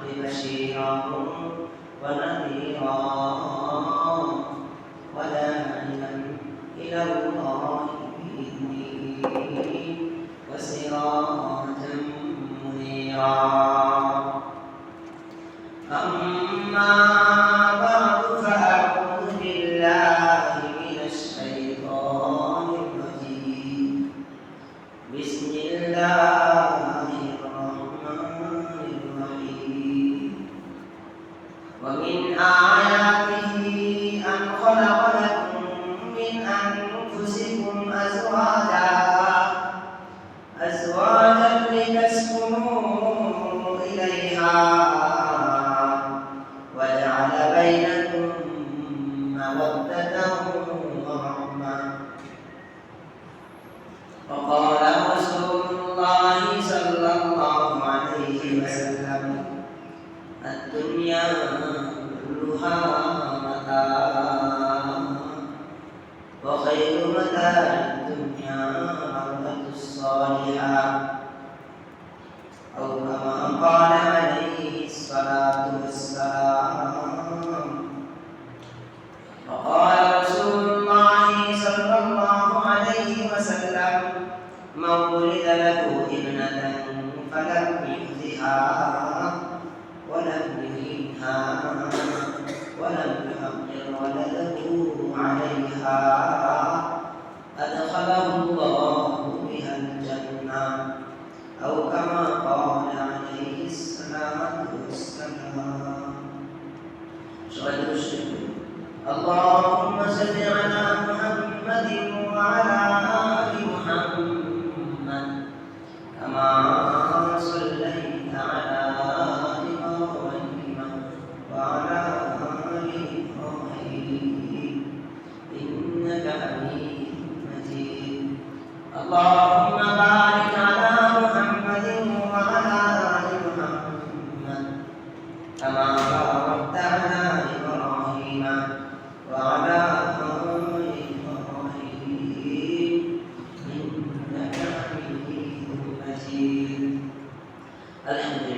بالحق بشيرا ونذيرا وداعيا إلى الله.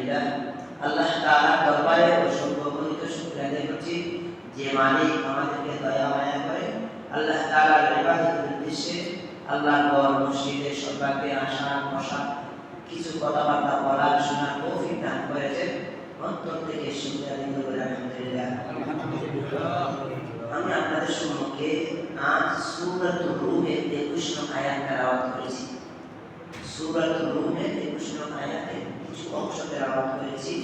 আলহামদুলিল্লাহ আল্লাহ তাআলা দরবারে অসংখ্য গণিত শুকর করছি। যে মালিক আমাদেরকে দয়া মায়া করে আল্লাহ তাআলার ইবাদতের উদ্দেশ্যে আল্লাহর ঘর মসজিদে সবাইকে আসা বসা কিছু কথাবার্তা বলা শোনা তৌফিক দান করেছেন। অন্তর থেকে শুনতে আনন্দ করে আলহামদুলিল্লাহ। আমি আপনাদের সম্মুখে আজ সুরত রুমের একুশ নং আয়াত করেছি। সুরত রুমের একুশ আয়াতে কিছু অংশ করেছি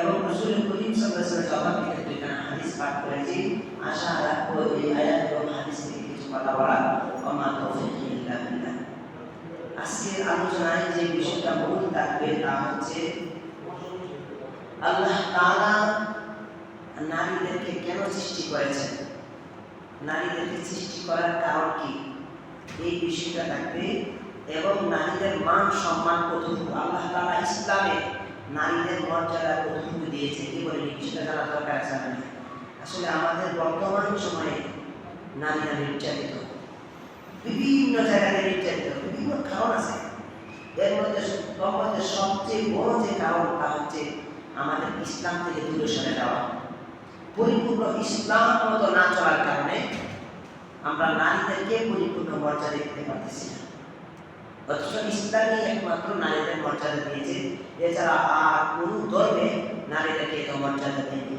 এবং রাসূল করিম সাল্লাল্লাহু আলাইহি ওয়াসাল্লাম থেকে হাদিস পাঠ করেছি আশা রাখব এই আয়াত এবং হাদিস থেকে কিছু কথা বলা ওমা তৌফিক ইল্লা বিল্লাহ আজকের আলোচনায় যে বিষয়টা মূল থাকবে তা হচ্ছে আল্লাহ তাআলা নারীদেরকে কেন সৃষ্টি করেছেন নারীদেরকে সৃষ্টি করার কারণ কি এই বিষয়টা থাকবে এবং নারীদের মান সম্মান কতটুকু? আল্লাহ তাআলা ইসলামে নারীদের মর্যাদা কতটুকু দিয়েছে কি বলে বিষয়টা জানা দরকার আছে আসলে আমাদের বর্তমান সময়ে নারীরা নির্যাতিত। বিভিন্ন জায়গায় নির্যাতিত। বিভিন্ন কারণ আছে। এর মধ্যে মধ্যে সবচেয়ে বড় যে কারণ, তা হচ্ছে আমাদের ইসলাম থেকে দূরে সরে যাওয়া। পরিপূর্ণ ইসলাম মতো না চলার কারণে আমরা নারীদেরকে পরিপূর্ণ মর্যাদা দিতে পারতেছি না। অথচ ইসলামই একমাত্র নারীদের মর্যাদা দিয়েছে। এছাড়া আর কোন ধর্মে নারীদেরকে এত মর্যাদা দেয়নি।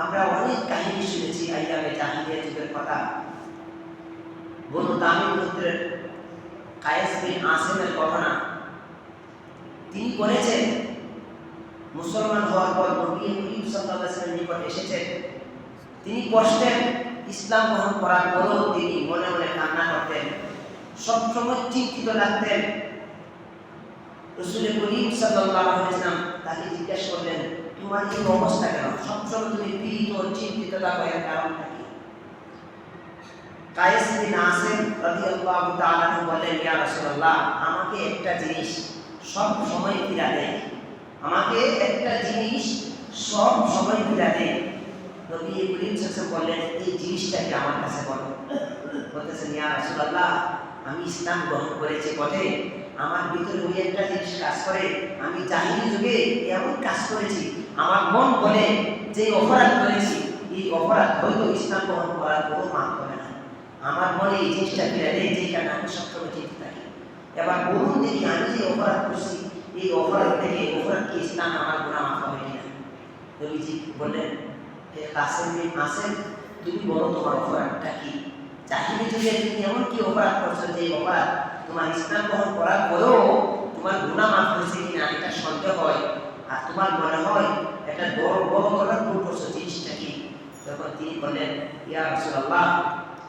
আমরা অনেক কাহিনী শুনেছি আইয়ামে জাহিলিয়া যুগের কথা। বনু তামিম গোত্রের কায়েস বিন আসিমের ঘটনা। তিনি বলেছেন, মুসলমান হওয়ার পর নবী করিম সাল্লাল্লাহু নিকট এসেছেন। তিনি বসতেন ইসলাম গ্রহণ করার পরেও তিনি মনে মনে কান্না করতেন। সবসময় চিন্তিত থাকতেন রসুল করিম ওয়াসাল্লাম তাকে জিজ্ঞেস করলেন, তোমার এই অবস্থা কেন? সবসময় তুমি পীড়িত, চিন্তিত এর কায়েস বললেন, ইয়া রাসূলুল্লাহ, আমাকে একটা জিনিস সব সময় পীড়া দেয়। আমাকে একটা জিনিস সব সময় পীড়া দেয়। বললেন, এই জিনিসটা কি আমার কাছে বলো। বলতেছেন, ইয়া রাসূলুল্লাহ আমি ইসলাম গ্রহণ করেছি বটে। আমার ভিতরে ওই একটা জিনিস কাজ করে। আমি জাহিলি যুগে এমন কাজ করেছি। আমার মন বলে যে অপরাধ করেছি। এই অপরাধ হয়তো ইসলাম গ্রহণ করার কোনো মাফ করে না। আমার মনে এই জিনিসটা ফিরে দেয় যে কারণে আমি সবসময় চিন্তিত থাকি। এবার বলুন দেখি আমি যে অপরাধ করছি, এই অপরাধ থেকে অপরাধ কি ইসলাম আমার গুণা মাফ হবে কিনা? নবীজি বললেন, হে কাসেম আসেম তুমি বলো তোমার অপরাধটা কি? চাহিদা যুগে তুমি এমন কি অপরাধ করছ যে অপরাধ তোমার ইসলাম গ্রহণ করার পরেও তোমার গুণা মাফ হয়েছে কিনা এটা সন্দেহ হয় আর তোমার মনে হয় একটা বড় বড় বড় ভুল করছ জিনিসটা কি? তখন তিনি বললেন, ইয়া রাসূলুল্লাহ,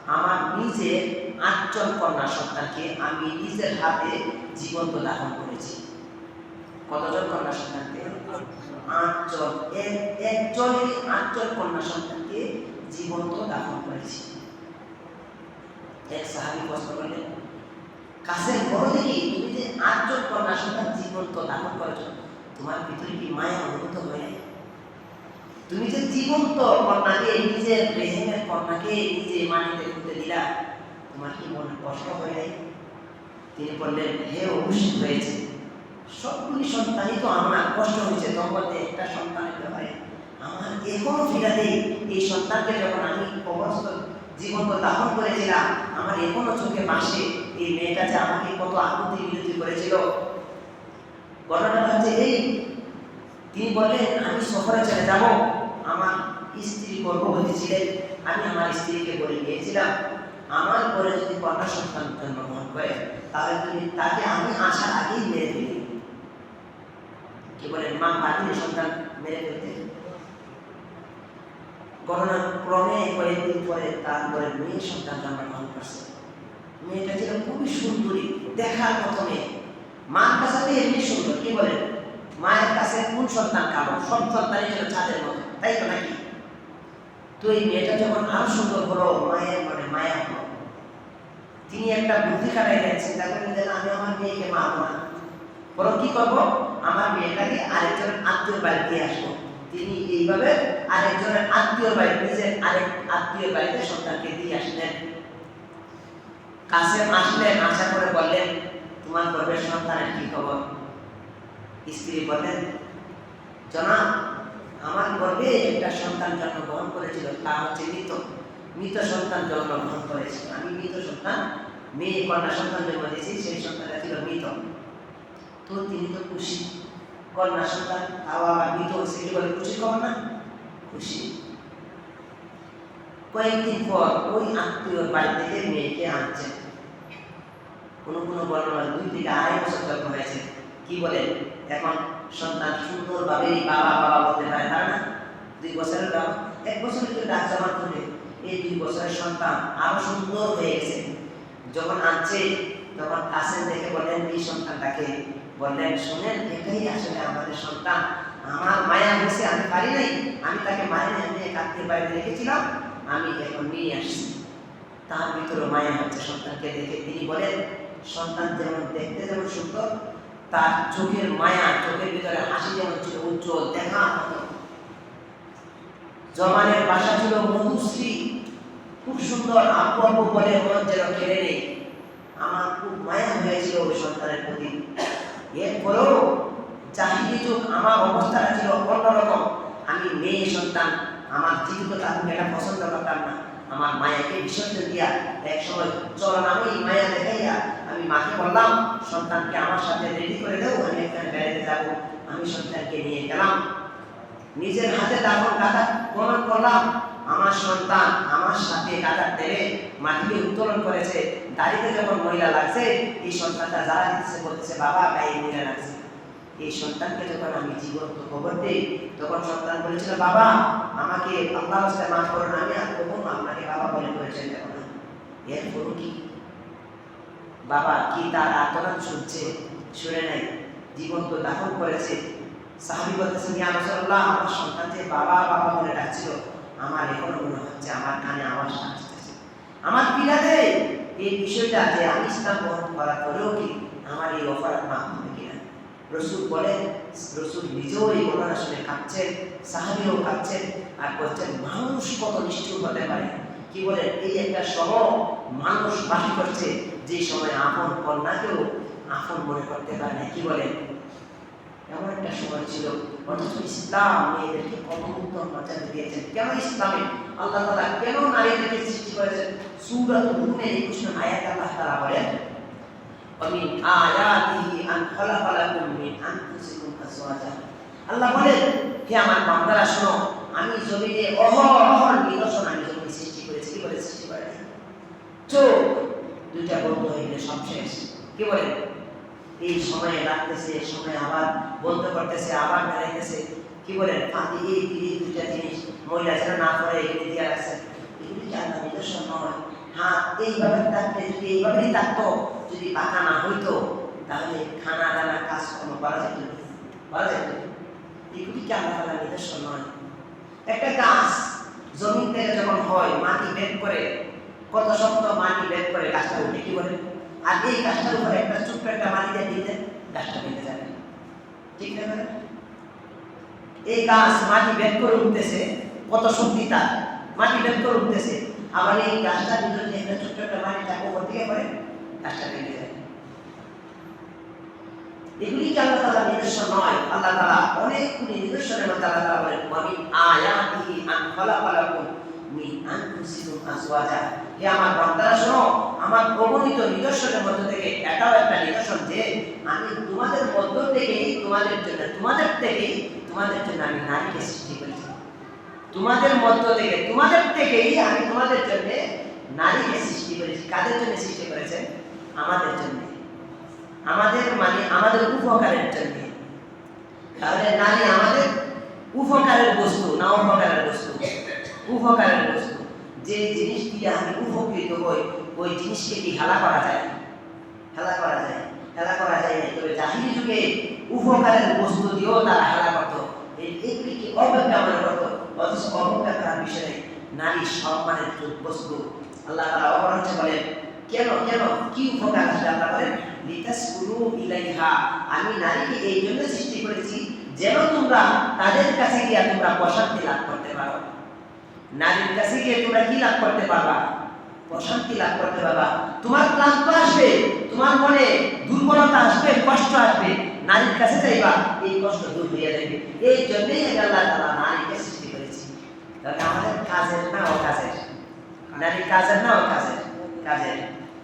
আমার নিজের আটজন কন্যা সন্তানকে আমি নিজের হাতে জীবন্ত দাফন করেছি। কতজন কন্যা সন্তানকে? আটজন। এক একজনই আটজন কন্যা সন্তানকে জীবন্ত দাফন করেছি। এক সাহাবি প্রশ্ন করলেন কাছের বড় দেখি তুমি যে আটজন কন্যা সন্তান জীবন্ত দাফন করেছ তোমার ভিতরে কি মায়া অনুভূত হয়ে তুমি যে জীবন্ত কন্যাকে নিজের রেহেমের কন্যাকে নিজে মাটিতে পুঁতে দিলা তোমার কি মনে কষ্ট হয়ে যায় তিনি বললেন হে অবশ্যই হয়েছে সবগুলি সন্তানই তো আমার কষ্ট হয়েছে দম্পতি একটা সন্তানের ব্যাপারে আমার এখনও ফিরাতে এই সন্তানকে যখন আমি অবস্থ জীবন্ত দাহন করেছিলাম, আমার এখনও চোখে পাশে এই মেয়েটা যে আমাকে কত আকুতি বিরতি করেছিল। ঘটনাটা হচ্ছে এই, তিনি বললেন, আমি সফরে চলে যাব। আমার স্ত্রী গর্ভবতী ছিলেন। আমি আমার স্ত্রীকে বলে গিয়েছিলাম আমার পরে যদি কন্যা সন্তান জন্মগ্রহণ করে, তাহলে তুমি তাকে আমি আসার আগেই মেরে দিবি কি বলেন? মা পাঠিয়ে সন্তান মেরে ফেলতে ঘটনা ক্রমে কয়েকদিন পরে তারপরে মেয়ে সন্তান জন্মগ্রহণ করছে। মেয়েটা ছিল খুবই সুন্দরী, দেখার মতো মেয়ে মার কাছে তো এমনি সুন্দর, কি বলেন মায়ের কাছে কোন সন্তান কালো সব সন্তানই ছিল ছাদের মতো, তাই তো নাকি? তো এই মেয়েটা যখন আরও সুন্দর হলো, মায়ের মানে মায়া হলো। তিনি একটা বুদ্ধি খাটাইলেন, চিন্তা করলেন যে, আমি আমার মেয়েকে মারবো না। বরং কি করব? আমার মেয়েটাকে আরেকজন আত্মীয় বাড়ি দিয়ে আসব। তিনি এইভাবে আরেকজনের আত্মীয় বাড়ি, নিজের আরেক আত্মীয় বাড়িতে সন্তানকে দিয়ে আসলেন। কাছে আসলেন আশা করে বললেন, তোমার গর্ভের সন্তানের কি খবর? স্ত্রী বললেন, জনাব, আমার গর্বে একটা সন্তান জন্মগ্রহণ করেছিল, তা হচ্ছে মৃত। মৃত সন্তান জন্মগ্রহণ করেছিল। আমি মৃত সন্তান, মেয়ে কন্যা সন্তান জন্ম দিয়েছি, সেই সন্তানটা ছিল মৃত। তো তিনি তো খুশি। কন্যা সন্তান তাও আবার মৃত হয়েছে কি বলে খুশি খবর না? খুশি। কয়েকদিন পর ওই আত্মীয়র বাড়ি থেকে মেয়েকে আনছেন কোনো কোনো বর্ণনা দুই থেকে আড়াই বছর যখন হয়েছে। কি বলেন এখন সন্তান সুন্দরভাবে বাবা বাবা বলতে পারে তারা না? দুই বছরের বাবা? এক বছরের তো ডাক জমা করবে এই দুই বছরের সন্তান আরও সুন্দর হয়ে গেছে। যখন আনছে, তখন কাছেন দেখে বললেন, এই সন্তানটাকে বললেন শোনেন, এটাই আসলে আমাদের সন্তান। আমার মায়া হয়েছে, আমি পারি নাই। আমি তাকে মায়ের নিয়ে কাঁদতে বাড়িতে রেখেছিলাম, আমি এখন নিয়ে আসছি। তার ভিতরে মায়া হচ্ছে সন্তানকে দেখে। তিনি বলেন, সন্তান যেমন দেখতে যেমন সুন্দর, তার চোখের মায়া, চোখের ভিতরে হাসি যেমন ছিল, উজ্জ্বল দেখা জমানের বাসা ছিল মধুশ্রী। খুব সুন্দর আপু আপু বলে মন যেন কেড়ে নেই আমার খুব মায়া হয়েছিল ওই সন্তানের প্রতি। এরপরেও চাহিদি যুগ আমার অবস্থাটা ছিল অন্যরকম আমি মেয়ে সন্তান, আমার জীবিত থাকুক এটা পছন্দ করতাম না। আমার মায়াকে বিসর্জন দিয়া এক সময় চলন আমি মায়া দেখাইয়া আমি মাকে বললাম, সন্তানকে আমার সাথে রেডি করে দেও, আমি এখানে বেড়াতে যাব। আমি সন্তানকে নিয়ে গেলাম। নিজের হাতে দাফন কাটা প্রমাণ করলাম আমার সন্তান আমার সাথে কাদার তেলে মাটিকে উত্তোলন করেছে, দাড়িতে যখন মহিলা লাগছে, এই সন্তানটা যারা দিতেছে বলতেছে, বাবা, গায়ে মহিলা লাগছে। এই সন্তানকে যখন আমি জীবন্ত খবর দিই, তখন সন্তান বলেছিল, বাবা, আমাকে আল্লাহ রাস্তায় মাফ করুন আমি আর কখনো আপনাকে বাবা বলে করেছেন দেখো না। এর এরপর কি? বাবা, কি তার আর্তনাদ শুনছে? শুনে নাই। জীবন্ত দাফন করেছে। সাহাবি রাসূলুল্লাহ, আমার সন্তান যে বাবা বাবা বলে ডাকছিল। আমার এখনও মনে হচ্ছে আমার কানে আওয়াজটা আসতেছে। আমার পীড়াতে এই বিষয়টা যে আমি ইসলাম গ্রহণ করার পরেও কি আমার এই অপরাধ মাফ হবে কিনা? রসুল বলেন, রসুল নিজেও এই ঘটনা শুনে কাঁদছেন, সাহাবিও কাঁদছেন আর বলছেন, মানুষ কত নিষ্ঠুর হতে পারে? কি বলেন? এই একটা সময় মানুষ বাস করছে যে সময় আপন কন্যাকেও আপন মনে করতে পারে না। কি বলেন? এমন একটা সময় ছিল অথচ ইসলাম মেয়েদেরকে কত উত্তম মর্যাদা দিয়েছেন কেন ইসলামে আল্লাহ তাআলা কেন নারীদেরকে সৃষ্টি করেছেন সূরাত রুমের 21 নং আয়াত আল্লাহ তাআলা বলেন ومن آياته أن خلق لكم من أنفسكم أزواجا আল্লাহ বলেন হে আমার বান্দারা শোনো আমি জমিনে অহরহ নিদর্শন আমি জমিনে সৃষ্টি করেছি কি বলে সৃষ্টি করে চোখ দুইটা বন্ধ হয়ে গেলে সব শেষ কি বলেন এই সময়ে এই সময় আবার বন্ধ করতেছে আবার বেড়াইতেছে। কি বলেন? ফাঁকি, এই এই দুইটা জিনিস মহিলা যেন না করে, এগুলি দিয়ে রাখছে। এগুলি কি আল্লাহ নিদর্শন নয়? হ্যাঁ এইভাবে থাকলে, যদি এইভাবেই থাকতো, যদি পাকা না হইতো, তাহলে খানা দানা কাজকর্ম করা যেত। করা যেত। এগুলি কি আল্লাহ তাআলার নিদর্শন নয়? একটা গাছ জমিন থেকে যখন হয়, মাটি বের করে, কত শক্ত মাটি বের করে গাছটা উঠে, কি বলে আর এই গাছটার উপরে একটা ছোট্ট একটা মাটি দিয়ে দিলে গাছটা বেঁধে যাবে। ঠিক না? এই গাছ মাটি বের করে উঠতেছে, কত শক্তি তার? মাটি বের করে উঠতেছে। আবার এই গাছটা ভিতরে একটা ছোট্ট একটা মাটি চাপ উপর দিকে পড়ে গাছটা বেঁধে যায় এগুলি কি আল্লাহ তাআলা নিদর্শন নয়? আল্লাহ তাআলা অনেকগুলি নিজস্ব মধ্যে আল্লাহ তাআলা বলেন ওয়ামিন আয়াতিহি আন খালাকালাকুম। মিন আনফুসিকুম আজওয়াজা। হে আমার বান্দারা, শোনো, আমার অগণিত নিদর্শনের মধ্য থেকে, এটাও একটা নিদর্শন যে আমি তোমাদের মধ্য থেকেই, তোমাদের জন্য, তোমাদের থেকেই, তোমাদের জন্য আমি নারীকে সৃষ্টি করেছি। তোমাদের মধ্য থেকে, তোমাদের থেকেই আমি তোমাদের জন্য নারীকে সৃষ্টি করেছি। কাদের জন্য সৃষ্টি করেছেন? আমাদের জন্য। আমাদের মানে আমাদের উপকারের জন্য। তাহলে নারী আমাদের উপকারের বস্তু না উপকারের বস্তু? উপকারের বস্তু। যে জিনিস দিয়ে আমি উপকৃত হই, ওই জিনিসকে কি হেলা করা যায়? হেলা করা যায়। হেলা করা যায় তবে জাহিরি যুগে উপকারের বস্তু দিয়েও তারা হেলা করতো। এইগুলিকে অবজ্ঞা মনে করতো? অথচ অবজ্ঞা করার বিষয়ে নারী সম্মানের বস্তু। আল্লাহ তারা অবরঞ্চ বলেন, কেন কেন? কি উপকার আসলে আল্লাহ বলেন, লিতাসকুনু ইলাইহা। আমি নারীকে এই জন্য সৃষ্টি করেছি যেন তোমরা তাদের কাছে গিয়ে তোমরা প্রশান্তি লাভ করতে পারো। নারীর কাছে গিয়ে তোমরা কি লাভ করতে পারবা? প্রশান্তি লাভ করতে পারবা। তোমার ক্লান্ত আসবে, তোমার মনে দুর্বলতা আসবে, কষ্ট আসবে। নারীর কাছে যাইবা, এই কষ্ট দূর হয়ে যাবে এই জন্যই আল্লাহ তাআলা নারীকে সৃষ্টি করেছি। তাহলে আমাদের কাজের না ও কাজের? নারী কাজের না ও কাজের? কাজের।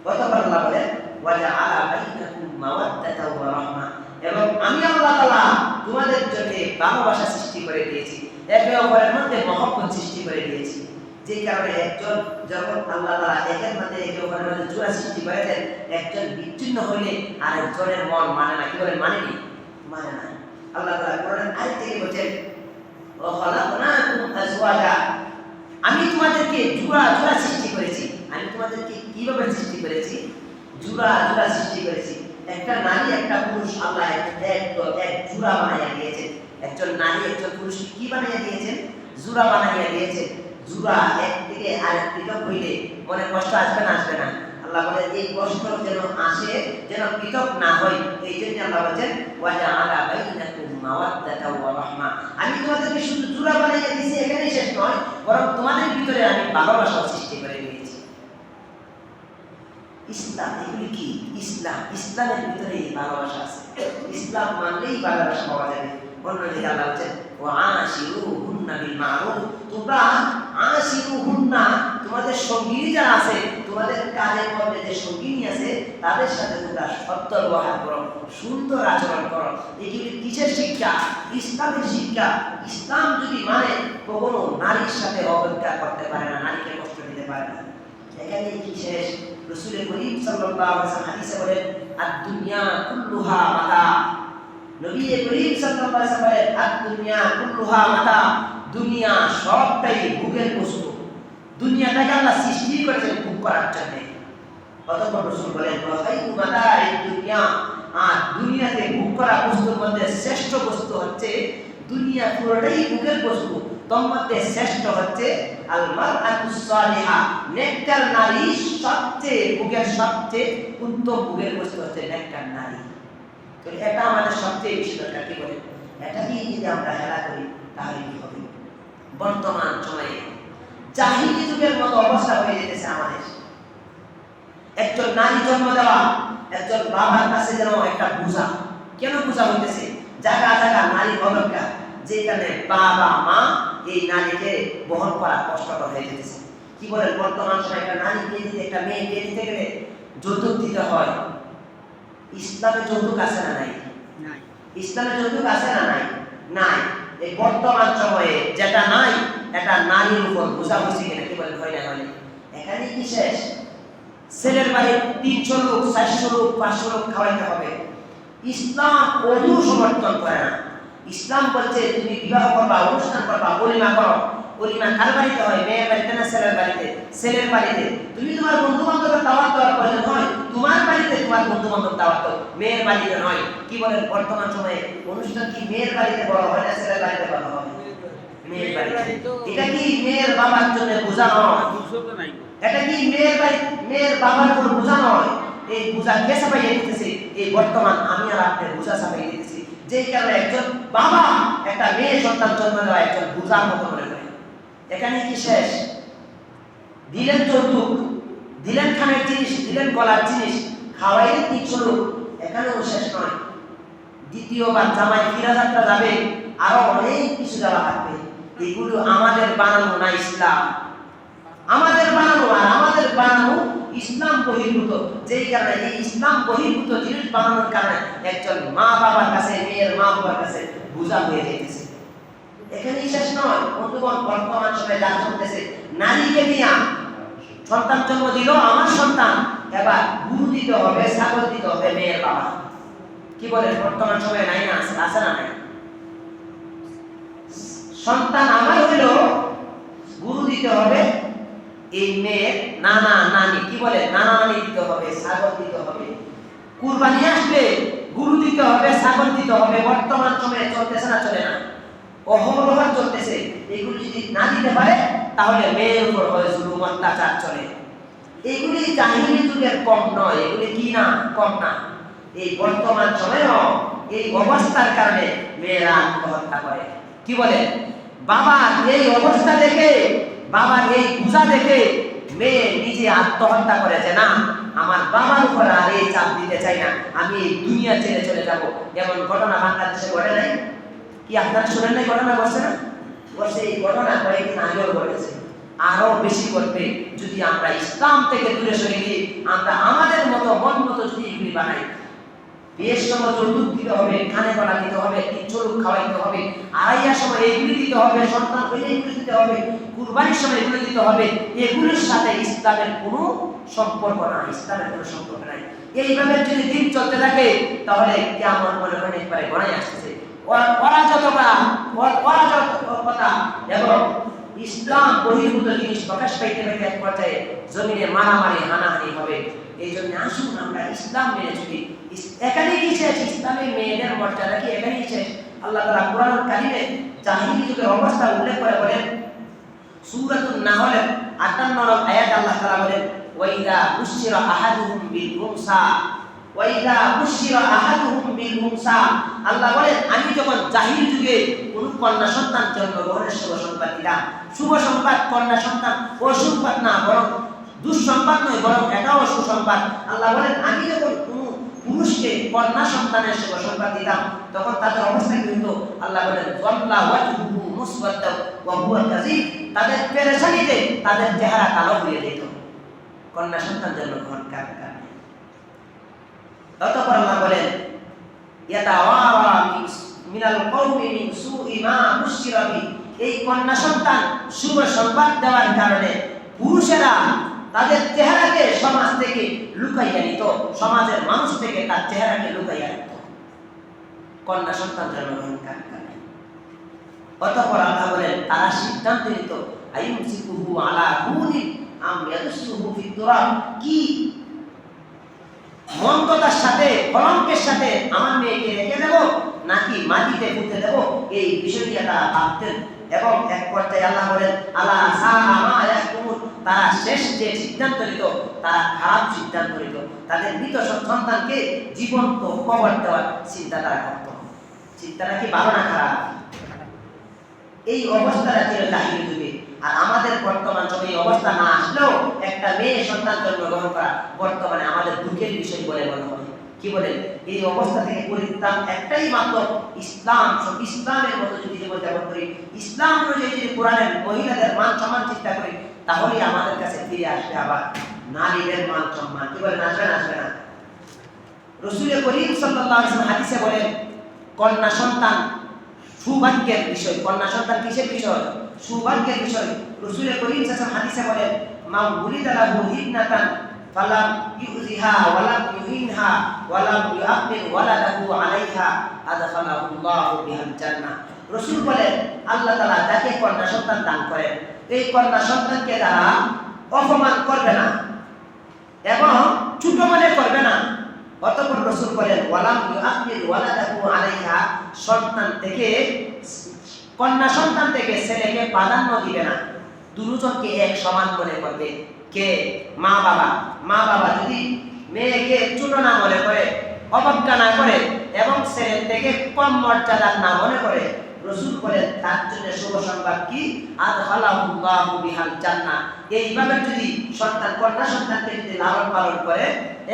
কতবার আল্লাহ বলে ওয়াজা আলা বাইনাকুম মাওয়াদ্দাতা ওয়া রাহমা। এবং আমি আল্লাহ তাআলা তোমাদের জন্য ভালোবাসা সৃষ্টি করে দিয়েছি। একে অপরের মধ্যে মহব্বত সৃষ্টি করে দিয়েছি। যে কারণে একজন যখন আল্লাহ একের মধ্যে একে অপরের মধ্যে জোড়া সৃষ্টি করে দেন, একজন বিচ্ছিন্ন হইলে আরেকজনের মন মানে না। কি মানে মানে না আল্লাহ আয়াত থেকে খালাকনাকুম আমি তোমাদেরকে জুড়া জোড়া সৃষ্টি করেছি। আমি তোমাদেরকে কীভাবে সৃষ্টি করেছি? জুড়া জোড়া সৃষ্টি করেছি। একটা নারী, একটা পুরুষ আল্লাহ এক এক জোড়া বানাইয়া দিয়েছেন। একজন নারী, একজন পুরুষকে কি বানাইয়া দিয়েছেন? জোড়া বানাইয়া দিয়েছেন। জোড়া এক থেকে আরেক পৃথক হইলে মনে কষ্ট আসবে না আসবে না। আল্লাহ বলে, এই কষ্ট যেন আসে, যেন পৃথক না হয়, এই জন্য আল্লাহ বলেন ওয়াজা আলা আমি তোমাদেরকে শুধু বানাইয়া দিয়েছি, এখানেই শেষ নয়, বরং তোমাদের ভিতরে আমি ভালোবাসা সৃষ্টি করে দিয়েছি। ইসলাম, এগুলি কি? ইসলাম, ইসলামের ভিতরে ভালোবাসা আছে। ইসলাম মানলেই ভালোবাসা পাওয়া যাবে। অন্যদিকে তোমাদের সঙ্গী যারা আছে, তোমাদের কাজে কর্মে যে সঙ্গিনী আছে, তাদের সাথে তোমরা সত্য ব্যবহার করো, সুন্দর আচরণ করো। এগুলি কিসের শিক্ষা? ইসলামের শিক্ষা। ইসলাম যদি মানে কখনো নারীর সাথে অবজ্ঞা করতে পারে না, নারীকে কষ্ট দিতে পারে না। এখানে কি শেষ। রসুলের আলাইহি ওয়াসাল্লাম হাদিসে বলেন, আদ-দুনিয়া কুল্লুহা মাতা নবী করিম সাল্লাল্লাহু আলাইহি ওয়াসাল্লাম বলেন আদ-দুনিয়া কুল্লুহা, মাতা, দুনিয়া সবটাই ভোগের বস্তু। দুনিয়াটাকে আল্লাহ সৃষ্টি করেছেন ভোগ করার জন্য। অতঃপর রসুল বলেন, ওয়াখাইরু মাতাঈদ দুনিয়া। আর দুনিয়াতে ভোগ করা বস্তুর মধ্যে শ্রেষ্ঠ বস্তু হচ্ছে, দুনিয়া পুরোটাই ভোগের বস্তু। তোর মধ্যে শ্রেষ্ঠ হচ্ছে আল মারআতুস সালিহা। নেককার নারী সবচেয়ে ভোগের সবচেয়ে উত্তম ভোগের বস্তু হচ্ছে নেককার নারী। তো এটা আমাদের সবচেয়ে বেশি দরকার, কি বলে এটা দিয়ে যদি আমরা হেলা করি, তাহলে কি হবে? বর্তমান সময়ে জাহিলি যুগের মতো অবস্থা হয়ে যেতেছে আমাদের। একজন নারী জন্ম দেওয়া, একজন বাবার কাছে যেন একটা বোঝা। কেন বোঝা হইতেছে? জায়গা জায়গা, নারী অবজ্ঞা, যেখানে বাবা, মা এই নারীকে বহন করা কষ্টকর হয়ে যেতেছে। কি বলেন? বর্তমান সময় একটা নারী দিতে, একটা মেয়ে বিয়ে দিতে গেলে যৌতুক দিতে হয়। ইসলামে যৌতুক আছে না নাই? ইসলামে যৌতুক আছে না নাই? নাই। এই বর্তমান সময়ে যেটা নাই এটা নারীর উপর বোঝা বুঝি কিনা কি বলে ভয় না এখানে কি শেষ? ছেলের বাড়ি তিনশো লোক চারশো লোক পাঁচশো লোক খাওয়াইতে হবে। ইসলাম অজু সমর্থন করে না। ইসলাম বলছে তুমি বিবাহ করবা অনুষ্ঠান করবা পরিমা করো। হয়? মেয়ের বাড়িতে না ছেলের বাড়িতে? ছেলের বাড়িতে। তুমি তোমার বন্ধু দাওয়াত দেওয়ার প্রয়োজন হয় তোমার বাড়িতে তোমার বন্ধু বান্ধব দাওয়াত মেয়ের বাড়িতে নয়। কি বলেন বর্তমান সময়ে? অনুষ্ঠান কি মেয়ের বাড়িতে বড় হয় না ছেলের বাড়িতে বড় হয়? এই বর্তমান আমি আর কারণে একজন বাবা, একটা মেয়ে সন্তান জন্ম দেওয়া একজন বোঝার মতো করে। এখানে কি শেষ? দিলেন যৌতুক দিলেন খানের জিনিস, দিলেন গলার জিনিস, খাওয়াইলেন তিনশো লোক। এখানেও শেষ নয়। দ্বিতীয়বার জামাই ফিরা যাত্রা যাবে, আরও অনেক কিছু যাওয়া থাকবে। এগুলো আমাদের বানানো না ইসলাম। আমাদের বানানো আর আমাদের বানানো ইসলাম বহির্ভূত। যেই কারণে এই ইসলাম বহির্ভূত জিনিস বানানোর কারণে একজন মা বাবার কাছে, মেয়ের মা বাবার কাছে বোঝা হয়ে যেতেছে এখানেই শেষ নয়। বন্ধুগণ, বর্তমান সময়ে যা চলতেছে, নারীকে নিয়ে সন্তান জন্ম দিল আমার সন্তান, এবার গুরু দিতে হবে, ছাগল দিতে হবে মেয়ের বাবা। কি বলেন, বর্তমান সময়ে নাই না, আছে আছে না নাই? সন্তান আমার হইল, গুরু দিতে হবে, এই মেয়ের নানা নানি, কি বলে নানা নানি দিতে হবে, ছাগল দিতে হবে। কুরবানি আসবে, গুরু দিতে হবে, ছাগল দিতে হবে, বর্তমান সময়ে চলতেছে না, চলে না। অহরহ চলতেছে। এগুলি যদি না দিতে পারে, তাহলে মেয়ের উপর হয় জুলুম, অত্যাচার চলে। এগুলি জাহিলি যুগের কম নয়, এগুলি কি না? কম না। এই বর্তমান সময়েও এই অবস্থার কারণে মেয়েরা আত্মহত্যা করে। কি বলে? বাবার এই অবস্থা দেখে, বাবার এই পূজা দেখে মেয়ে নিজে আত্মহত্যা করেছে না, আমার বাবার উপর আর এই চাপ দিতে চাই না। আমি এই দুনিয়া ছেড়ে চলে যাব। এমন ঘটনা বাংলাদেশে ঘটে নাই। কি আপনারা শুনেন নাই ঘটনা ঘটছে না ঘটছে এই ঘটনা কয়েকদিন আগেও ঘটেছে আরও বেশি করবে যদি আমরা ইসলাম থেকে দূরে সরে গিয়ে আমরা আমাদের মতো মন মতো যদি এগুলি বানাই। বিয়ের সময় যৌতুক দিতে হবে, খানে পালা দিতে হবে চলুক খাওয়াইতে হবে, আড়াইয়ার সময় এগুলি দিতে হবে, সন্তান হইলে এগুলি দিতে হবে, কুরবানির সময় এগুলি দিতে হবে, এগুলির সাথে ইসলামের কোনো সম্পর্ক না ইসলামের কোনো সম্পর্ক নাই। এইভাবে যদি দিন চলতে থাকে, তাহলে কেমন মনে হয় একবারে গড়াই আসতেছে। ইসলাম বহির্ভূত জিনিস প্রকাশ পাইতে পাইতে এক পর্যায়ে জমিনে মারামারি, হানাহানি হবে। এই জন্য আসুন আমরা ইসলাম মেনে চলি। ইস- এখানে শেষ? ইসলামের মেয়েদের মর্যাদা কি এখানেই শেষ? আল্লাহ তাআলা কোরআন কারিমে জাহিলি যুগের অবস্থা উল্লেখ করে বলেন, সূরাতুন নাহলের 58 নম্বর আয়াত আল্লাহ তাআলা বলেন ওয়াইদা বুশিরা আহাদুহুম বিল আল্লাহ বলেন, আমি যখন জাহিল যুগে কোন কন্যা সন্তান জন্মগ্রহণের শুভ সংবাদ দিলাম, শুভ সংবাদ কন্যা সন্তান ও সংবাদ না, বরং দুঃসংবাদ নয়, বরং এটাও সুসংবাদ। আল্লাহ বলেন, আমি যখন কোন পুরুষকে কন্যা সন্তানের শুভ সংবাদ দিতাম তখন তাদের অবস্থা কি হতো? আল্লাহ বলেন, জল্লা ওয়াজহুহু মুসওয়াদ্দা ওয়া হুয়া কাযীব। তাদের পেরেশানিতে তাদের চেহারা কালো হয়ে যেত। কন্যা সন্তান জন্মগ্রহণ কার কারণে অতঃপর আল্লাহ বলেন ইয়াতাওয়ারা মিনাল কওমি মা এই কন্যা সন্তান শুভ সংবাদ দেওয়ার কারণে পুরুষেরা তাদের চেহারাকে সমাজ থেকে লুকাইয়া নিত, সমাজের মানুষ থেকে তার চেহারাকে লুকাইয়া নিত। কন্যা সন্তান জন্মগ্রহণ কার কারণে? অতঃপর আল্লাহ বলেন, তারা সিদ্ধান্ত নিত আইমসিকুহু আলা হুনিন আম ইয়াদুসুহু তুরাব কি মন্দতার সাথে, কলঙ্কের সাথে আমার মেয়েকে রেখে দেব, নাকি মাটিতে পুঁতে দেব? এই বিষয়টি তারা ভাবতেন। এবং এক পর্যায়ে আল্লাহ বলেন আল্লাহ তারা শেষ যে সিদ্ধান্ত নিত, তারা খারাপ সিদ্ধান্ত নিত। তাদের মৃত সন্তানকে জীবন্ত কবর দেওয়ার চিন্তা তারা করত। চিন্তাটা কি ভালো না খারাপ? এই অবস্থাটা ছিল যুগে আর আমাদের বর্তমান সময়ে এই অবস্থা না আসলেও একটা মেয়ে সন্তান জন্মগ্রহণ করা বর্তমানে আমাদের দুঃখের বিষয় বলে মনে হয়। কি বলেন? এই অবস্থা থেকে পরিত্রাণ একটাই মাত্র ইসলাম। ইসলামের মতো যদি জীবন যাপন করি, ইসলাম অনুযায়ী যদি কোরআনের মহিলাদের মান সম্মান চিন্তা করি তাহলে আমাদের কাছে ফিরে আসবে আবার নারীদের মান সম্মান। কি বলেন? আসবে না? আসবে না? রসুল করিম আলাইহি হাদিসে বলেন, কন্যা সন্তান সৌভাগ্যের বিষয়। কন্যা সন্তান কিসের বিষয়? সৌভাগ্যের বিষয়। রসুল করিম সাল্লাল্লাহু হাদিসে বলেন মা বুলিদা লাহু ইবনাতান ফালাম ইউযিহা ওয়ালাম ইউহিনহা ওয়ালাম ইউআমিন ওয়ালাদাহু আলাইহা আদখালাহুল্লাহু বিহাল জান্নাহ। রসুল বলেন, আল্লাহ তাআলা যাকে কন্যা সন্তান দান করেন, এই কন্যা সন্তানকে তারা অপমান করবে না এবং ছোট মনে করবে না। অতঃপর রসুল বলেন, ওয়ালাম ইউআমিন ওয়ালাদাহু আলাইহা সন্তান থেকে কন্যা সন্তান থেকে ছেলেকে প্রাধান্য দিবে না। দুজনকে এক সমান মনে করবে। কে? মা বাবা। মা বাবা যদি মেয়েকে ছোট না মনে করে, অবজ্ঞা না করে এবং ছেলের থেকে কম মর্যাদার না মনে করে, রসুল বলেন, তার জন্য শুভ সংবাদ কি? আদহালাহুল্লাহু বিহাল জান্নাহ। এইভাবে যদি সন্তান, কন্যা সন্তানকে যদি লালন পালন করে,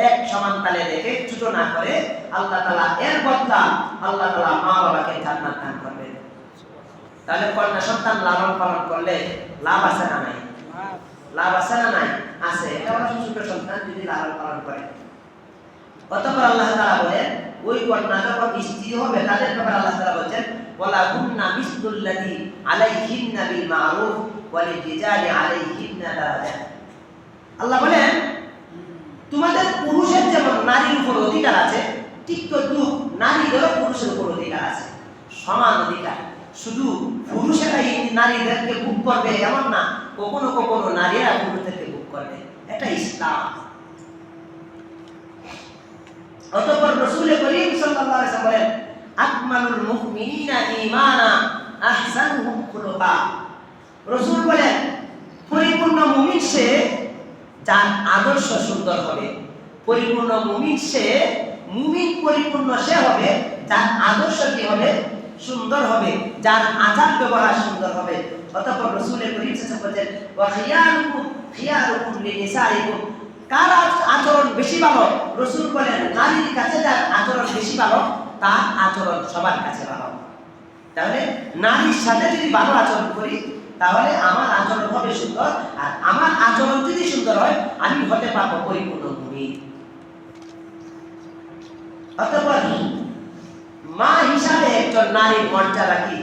এক সমান তালে দেখে, ছোট না করে, আল্লাহ তালা এর বদলা আল্লাহ তাআলা মা বাবাকে জান্নাত দান করবেন। তাহলে কন্যা সন্তান লালন পালন করলে লাভ আছে না নাই? লাভ আছে না নাই? আছে। এটা হলো ছোট সন্তান যদি লালন পালন করে। অতঃপর আল্লাহ তাআলা বলেন ওই কন্যা যখন স্ত্রী হবে, তাদের ব্যাপারে আল্লাহ তাআলা বলেন ওয়ালা হুন্না মিসলুল্লাযী আলাইহিন্না বিল মারুফ ওয়াল রিজালি আলাইহিন্না দারাজাত আল্লাহ বলেন, তোমাদের পুরুষের যেমন নারীর উপর অধিকার আছে, ঠিক তো নারীদেরও পুরুষের উপর অধিকার আছে। সমান অধিকার। শুধু পুরুষেরাই নারীদেরকে বুক করবে এমন না, কখনো কখনো নারীরা পুরুষদেরকে বুক করবে। এটা ইসলাম। অতঃপর রসুল করিম সাল্লাল্লাহু আলাইহি বলেন, আকমালুল মুমিনিনা ঈমানা, আহসানুহুম খুলুকা রসুল বলেন, পরিপূর্ণ মুমিন সে যার আদর্শ সুন্দর হবে। পরিপূর্ণ মুমিন সে, মুমিন পরিপূর্ণ সে হবে, যার আদর্শ কি হবে? সুন্দর হবে, যার আচার ব্যবহার সুন্দর হবে। অতঃপর রসুলের খিয়ারুকুম লিনিসাইকুম। কার আচরণ বেশি ভালো? রসুল বলেন, নারীর কাছে যার আচরণ বেশি ভালো, তার আচরণ সবার কাছে ভালো। তাহলে নারীর সাথে যদি ভালো আচরণ করি, তাহলে আমার আচরণ হবে সুন্দর, আর আমার আচরণ যদি সুন্দর হয়, আমি হতে পারব পরিপূর্ণ ভূমি। অতঃপর মা হিসাবে একজন নারীর মর্যাদা কি?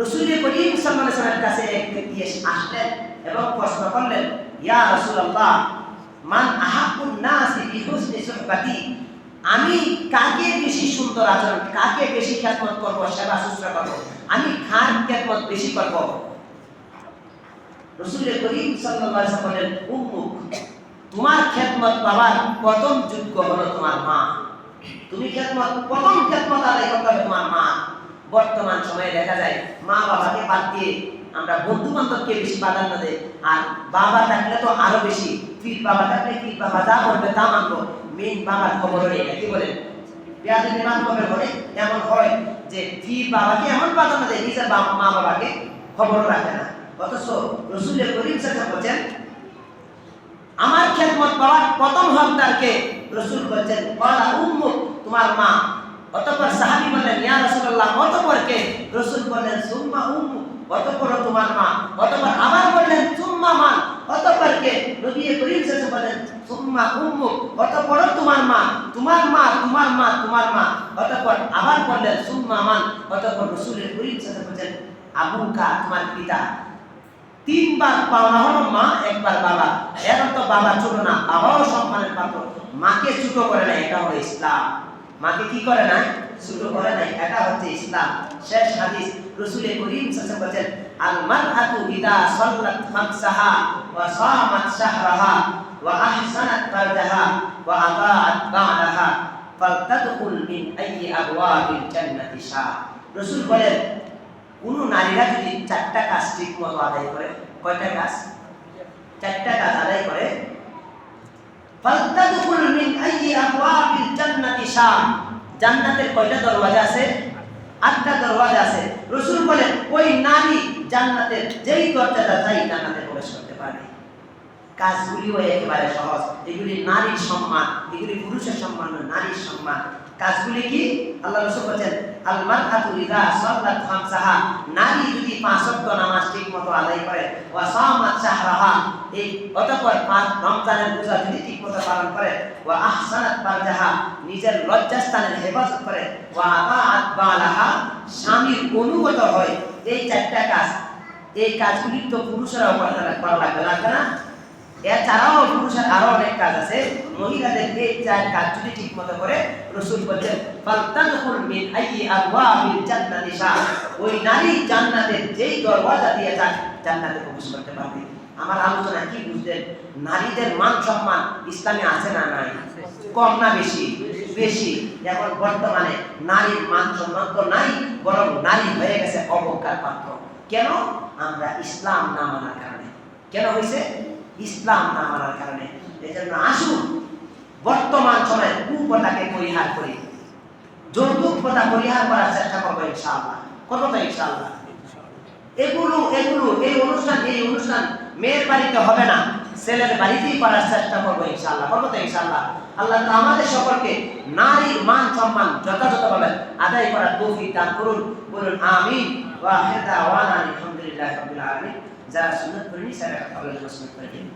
রসুল করিম আলাইহি কাছে এক ব্যক্তি আসলেন এবং প্রশ্ন করলেন, ইয়া মান সুহবাতি? আমি কাকে বেশি সুন্দর আচরণ, কাকে বেশি খেদমত করব, সেবা শুশ্রূষা করব? আমি খান খেদমত বেশি করব? রসুল করিম সাল্লাল্লাহু বলেন উম্মুক, তোমার খেদমত পাওয়ার প্রথম যোগ্য হলো তোমার মা। তুমি খেদমত, প্রথম খেদমত আদায় করতে হবে তোমার মা। বর্তমান সময়ে দেখা যায়, মা বাবাকে বাদ দিয়ে আমরা বন্ধু বান্ধবকে বেশি প্রাধান্য দেয় আর বাবা থাকলে তো আরও বেশি। পীর বাবা থাকলে পীর বাবা যা বলবে তা মানবো। মেন বাবার খবর নেই কি বলেন? বলে, এমন হয় যে পীর বাবাকে এমন প্রাধান্য দেয়, নিজের মা বাবাকে খবরও রাখে না। অথচ রসুলের করিম বলছেন আমার খেদমত পাওয়ার প্রথম হকদারকে রসুল বলছেন বলা উম্মুক তোমার মা। অতঃপর সাহাবী বললেন, ইয়া রাসূলুল্লাহ অতঃপর কে রসুল বললেন, সুম্মা উম্মুক অতঃপর তোমার মা। অতঃপর আবার বললেন, সুম্মা মান অতঃপর কে নবী করিম সাল্লাল্লাহু বলেন সুম্মা উম্মু, অতঃপর তোমার মা। তোমার মা তোমার মা তোমার মা। অতঃপর আবার বললেন, সুম্মা মান। অতঃপর রাসূলের করিম সাল্লাল্লাহু বলেন আবুকা তোমার পিতা। তিনবার পাওনা হলো মা, একবার বাবা। এখন তো বাবা ছোট না, বাবাও সম্মানের পাত্র। মাকে ছোট করে না এটা হলো ইসলাম। মাকে কি করে না ছোট করে না এটা হচ্ছে ইসলাম। শেষ হাদিস রসুল করিম সাল্লাল্লাহু বলেন আল মারআতু ইদা সাল্লাত খামসাহা ওয়া সামাত শাহরাহা ওয়া আহসানাত ফারজাহা ওয়া আতাআত বা'দাহা ফালতাদখুল মিন আইয়ি আবওয়াবিল জান্নাতি শা রসুল বলেন কোন নারীরা যদি চারটা কাজ ঠিক মতো আদায় করে, কয়টা কাজ? চারটা কাজ আদায় করে। ফালতাদখুল মিন আইয়ি আবওয়াবিল জান্নাতি শা জান্নাতের কয়টা দরওয়াজা আছে? আটটা দরওয়াজা আছে। রাসূল বলেন, ওই নারী জান্নাতের যেই দরজাটা চাই জান্নাতে প্রবেশ করতে পারবে। কাজগুলিও একেবারে সহজ। এগুলি নারীর সম্মান, এগুলি পুরুষের সম্মান, নারীর সম্মান। কাজগুলি কি? আল্লাহ রসুল বলেন আল মারআতু ইযা সাল্লাত খামসাহা। নারী যদি পাঁচ ওয়াক্ত নামাজ ঠিকমতো আদায় করে, ওয়া সামাত শাহরাহা, এই অতঃপর পাঁচ রমজানের রোজা যদি ঠিকমতো পালন করে, ওয়া আহসানাত ফারজাহা নিজের লজ্জাস্থানের হেফাজত করে, ওয়া আতাআত বালাহা স্বামীর অনুগত হয়, এই চারটা কাজ, এই কাজগুলি তো পুরুষেরাও করা করা লাগবে লাগবে না। এছাড়াও পুরুষের আরও অনেক কাজ আছে। মহিলাদের এই কাজ যদি ঠিক মতো করে, রসুল বলছেন, ফালতাদখুল মিন আইয়ি আবওয়াবিল জান্নাতি শা ওই নারী জান্নাতের যেই দরওয়াজা দিয়ে যান জান্নাতে প্রবেশ করতে পারবে। আমার আলোচনা কি বুঝলেন? নারীদের মান সম্মান ইসলামে আছে না নাই? কম না বেশি? বেশি। এখন বর্তমানে নারীর মান সম্মান তো নাই, বরং নারী হয়ে গেছে অবজ্ঞার পাত্র। কেন? আমরা ইসলাম না মানার কারণে। কেন হয়েছে ইসলাম না মানার কারণে। এজন্য আসুন, বর্তমান সময়ে কুপটাকে পরিহার করি। যৌতুক প্রথা পরিহার করার চেষ্টা করব ইনশাআল্লাহ। তো ইনশাআল্লাহ? এগুলো এগুলো, এই অনুষ্ঠান এই অনুষ্ঠান মেয়ের বাড়িতে হবে না, ছেলের বাড়িতেই করার চেষ্টা করব ইনশাআল্লাহ। করব তো ইনশাআল্লাহ? আল্লাহ আমাদের সকলকে নারীর মান সম্মান যথাযথভাবে আদায় করার তৌফিক দান করুন। বলুন, আমিন। ওয়া আখির দাওয়ানা যারা সুন্নাত করেনি তারা আল্লাহ সুন্নাত করে দিন